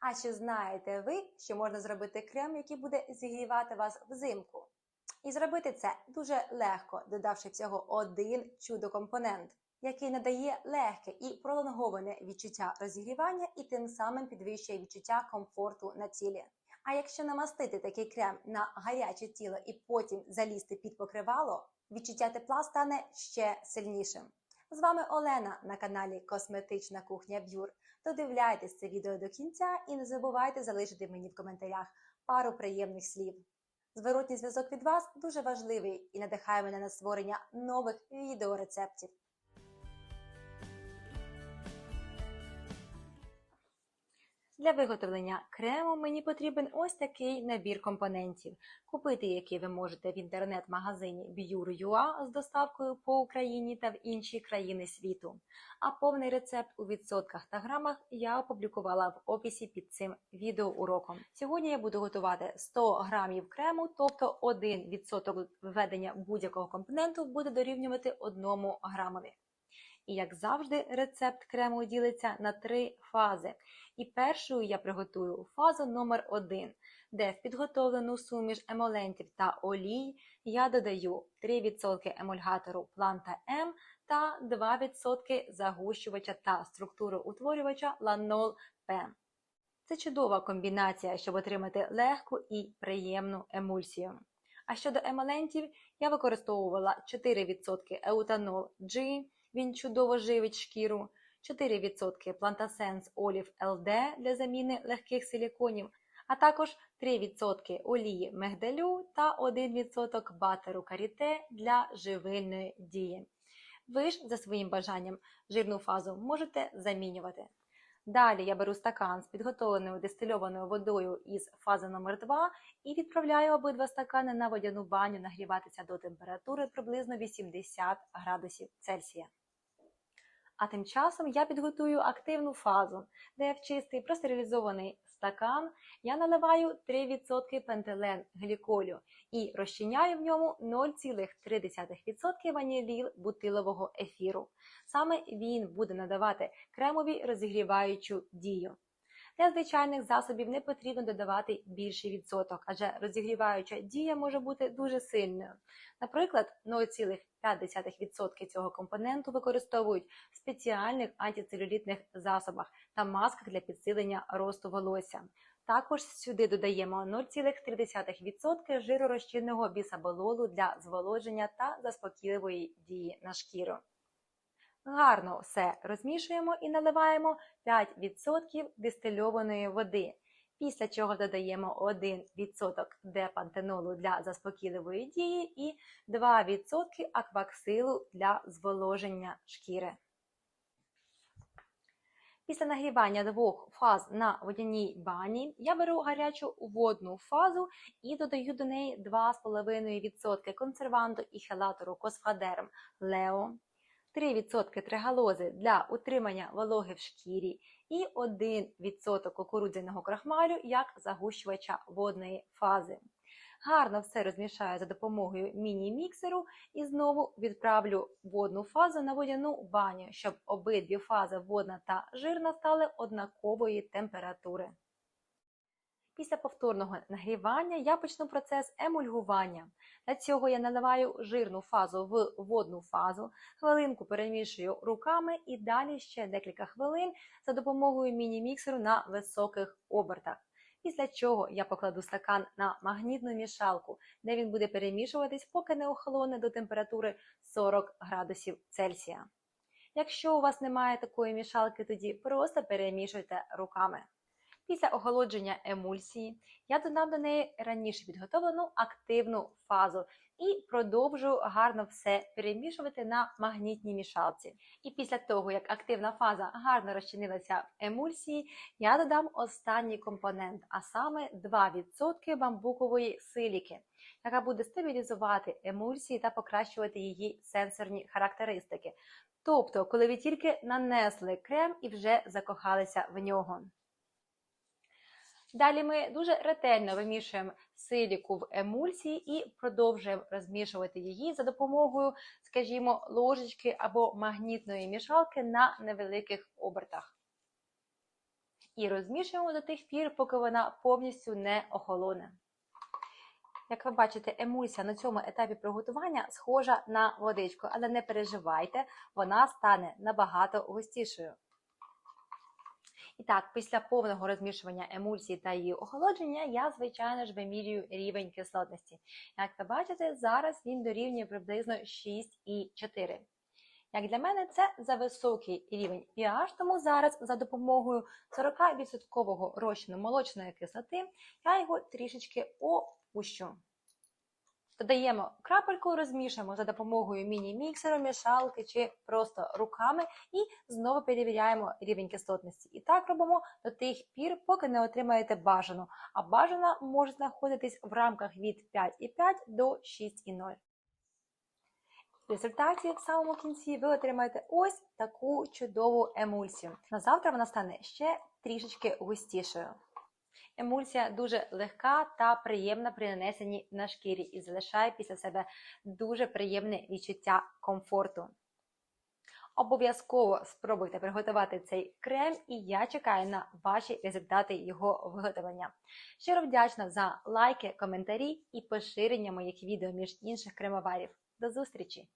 А чи знаєте ви, що можна зробити крем, який буде зігрівати вас взимку? І зробити це дуже легко, додавши всього один чудо-компонент, який надає легке і пролонговане відчуття розігрівання і тим самим підвищує відчуття комфорту на тілі. А якщо намастити такий крем на гаряче тіло і потім залізти під покривало, відчуття тепла стане ще сильнішим. З вами Олена на каналі Косметична кухня Б'юр. Додивляйтесь це відео до кінця і не забувайте залишити мені в коментарях пару приємних слів. Зворотній зв'язок від вас дуже важливий і надихає мене на створення нових відеорецептів. Для виготовлення крему мені потрібен ось такий набір компонентів, купити який ви можете в інтернет-магазині Bure.ua з доставкою по Україні та в інші країни світу. А повний рецепт у відсотках та грамах я опублікувала в описі під цим відеоуроком. Сьогодні я буду готувати 100 грамів крему, тобто 1% введення будь-якого компоненту буде дорівнювати 1 грамові. І як завжди, рецепт крему ділиться на три фази. І першою я приготую фазу номер 1 де в підготовлену суміш емолентів та олій я додаю 3% емульгатору Planta M та 2% загущувача та структуроутворювача Lanol P. Це чудова комбінація, щоб отримати легку і приємну емульсію. А щодо емолентів, я використовувала 4% еутанол G, він чудово живить шкіру, 4% Plantasense Olive LD для заміни легких силіконів, а також 3% олії мегдалю та 1% батеру каріте для живильної дії. Ви ж за своїм бажанням жирну фазу можете замінювати. Далі я беру стакан з підготовленою дистильованою водою із фази номер 2 і відправляю обидва стакани на водяну баню нагріватися до температури приблизно 80 градусів Цельсія. А тим часом я підготую активну фазу, де в чистий простерилізований стакан я наливаю 3% пентелен гліколю і розчиняю в ньому 0,3% ваніліл бутилового ефіру. Саме він буде надавати кремові розігріваючу дію. Для звичайних засобів не потрібно додавати більший відсоток, адже розігріваюча дія може бути дуже сильною. Наприклад, 0,5% цього компоненту використовують в спеціальних антицелюлітних засобах та масках для підсилення росту волосся. Також сюди додаємо 0,3% жиророзчинного бісабололу для зволоження та заспокійливої дії на шкіру. Гарно все розмішуємо і наливаємо 5% дистильованої води, після чого додаємо 1% депантенолу для заспокійливої дії і 2% акваксилу для зволоження шкіри. Після нагрівання двох фаз на водяній бані я беру гарячу водну фазу і додаю до неї 2,5% консерванту і хелатору Косфадерм Лео, 3% тригалози для утримання вологи в шкірі і 1% кукурудзяного крахмалю як загущувача водної фази. Гарно все розмішаю за допомогою міні-міксеру і знову відправлю водну фазу на водяну баню, щоб обидві фази водна та жирна стали однакової температури. Після повторного нагрівання я почну процес емульгування. Для цього я наливаю жирну фазу в водну фазу, хвилинку перемішую руками і далі ще декілька хвилин за допомогою міні-міксеру на високих обертах. Після чого я покладу стакан на магнітну мішалку, де він буде перемішуватись, поки не охолоне до температури 40 градусів Цельсія. Якщо у вас немає такої мішалки, тоді просто перемішуйте руками. Після охолодження емульсії я додам до неї раніше підготовлену активну фазу і продовжую гарно все перемішувати на магнітній мішалці. І після того, як активна фаза гарно розчинилася в емульсії, я додам останній компонент, а саме 2% бамбукової силіки, яка буде стабілізувати емульсії та покращувати її сенсорні характеристики. Тобто, коли ви тільки нанесли крем і вже закохалися в нього. Далі ми дуже ретельно вимішуємо силіку в емульсії і продовжуємо розмішувати її за допомогою, скажімо, ложечки або магнітної мішалки на невеликих обертах. І розмішуємо до тих пір, поки вона повністю не охолоне. Як ви бачите, емульсія на цьому етапі приготування схожа на водичку, але не переживайте, вона стане набагато густішою. І так, після повного розмішування емульсії та її охолодження, я, звичайно ж, вимірюю рівень кислотності. Як ви бачите, зараз він дорівнює приблизно 6,4. Як для мене, це за високий рівень pH, тому зараз за допомогою 40% розчину молочної кислоти я його трішечки опущу. Додаємо крапельку, розмішуємо за допомогою міні-міксеру, мішалки чи просто руками і знову перевіряємо рівень кислотності. І так робимо до тих пір, поки не отримаєте бажану. А бажана може знаходитись в рамках від 5,5 до 6,0. В результаті в самому кінці ви отримаєте ось таку чудову емульсію. На завтра вона стане ще трішечки густішою. Емульсія дуже легка та приємна при нанесенні на шкірі і залишає після себе дуже приємне відчуття комфорту. Обов'язково спробуйте приготувати цей крем, і я чекаю на ваші результати його виготовлення. Щиро вдячна за лайки, коментарі і поширення моїх відео між інших кремоварів. До зустрічі!